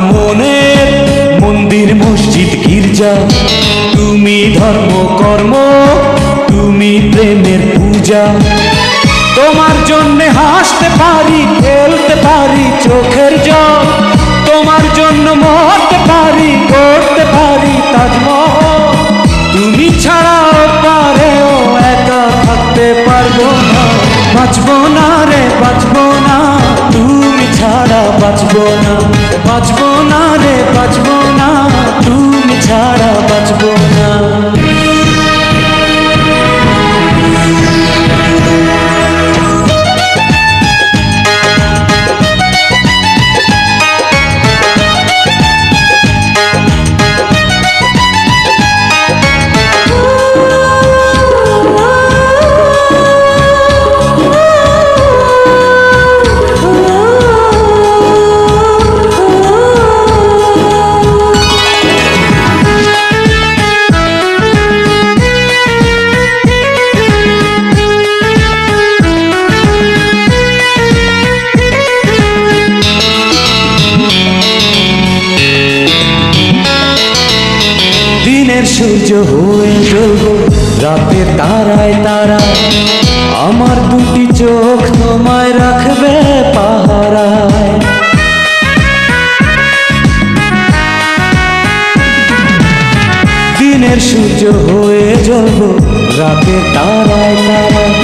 মনের মন্দির মসজিদ গির্জা। তুমি ধর্ম, কর্ম, তুমি প্রেমের পূজা। তোমার জন্য হাসতে পারি, খেলতে পারি, চোখের জল। তোমার জন্য মরতে পারি করতে পারি তাজমহল। তুমি ছাড়া পারেও একা থাকতে পারব না। বাঁচবো না রে, বাঁচবো না। বাঁচবো না বাঁচবো জ্বলব রাতের তারায় তারা আমার দুটি চোখ তোমায় রাখবে পাহারায়। দিনের সূর্য হয়ে জ্বলব রাতের তারায় তারায়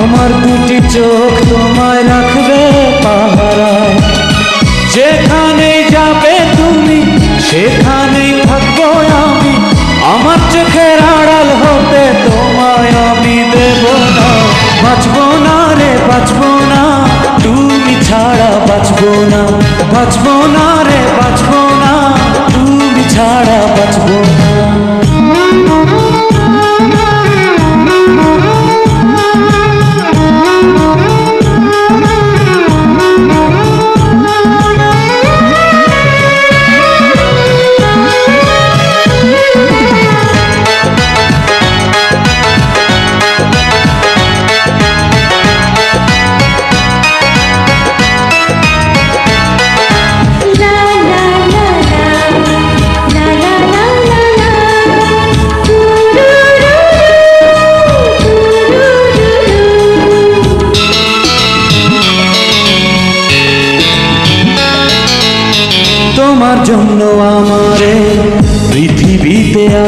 আমার দুটি চোখ তোমায় রাখবে পাহারায়। যেখানে যাবে তুমি, সেখানেই থাকব আমি। আমার চোখের আড়াল হতে তোমায় আমি দেব না। বাঁচব না রে, বাঁচব না। তুমি ছাড়া বাঁচব না। বাঁচব না রে, বাঁচব না। তুমি ছাড়া বাঁচব না।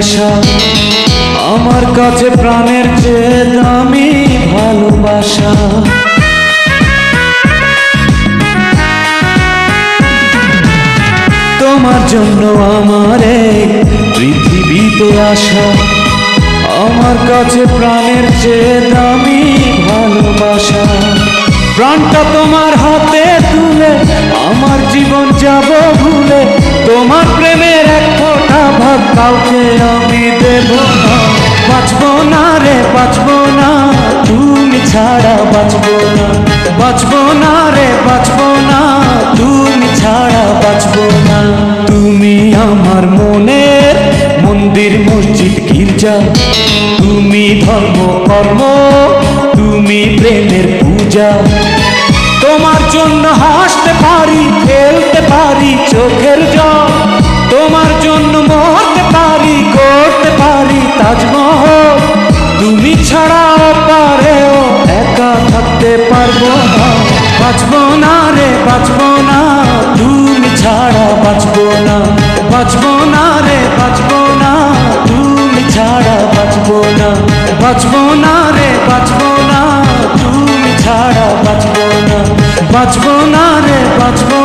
আসা আমার কাছে প্রাণের চেয়ে দামি ভালোবাসা। তোমার জন্য আমারে পৃথিবীতে আসা। আমার কাছে প্রাণের চেয়ে দামি ভালোবাসা। প্রাণটা তোমার হাতে তুলে, আমার জীবন যাব ভুলে। তোমার ভাগ কাউকে আমি দেব বাঁচবো না রে, বাঁচবো না। তুমি ছাড়া বাঁচবো না। বাঁচবো না রে, বাঁচবো না। তুমি ছাড়া বাঁচবো না। তুমি আমার মনের মন্দির, মসজিদ, গির্জা। তুমি ধর্ম, কর্ম। তুমি প্রেমের পূজা। তোমার জন্য হাসতে পারি, খেলতে পারি, চোখের জল। তোমার জন্য করতে পারি তাজমহল। তুমি ছাড়া পারেও একা থাকতে পারব না। বাঁচবো না রে, বাঁচবো না। তুমি ছাড়া বাঁচবো না। বাঁচবো না রে, বাঁচবো না। তুমি ছাড়া বাঁচবো না। বাঁচবো না রে, বাঁচবো না। তুমি ছাড়া বাঁচবো না। বাঁচবো না রে, বাঁচবো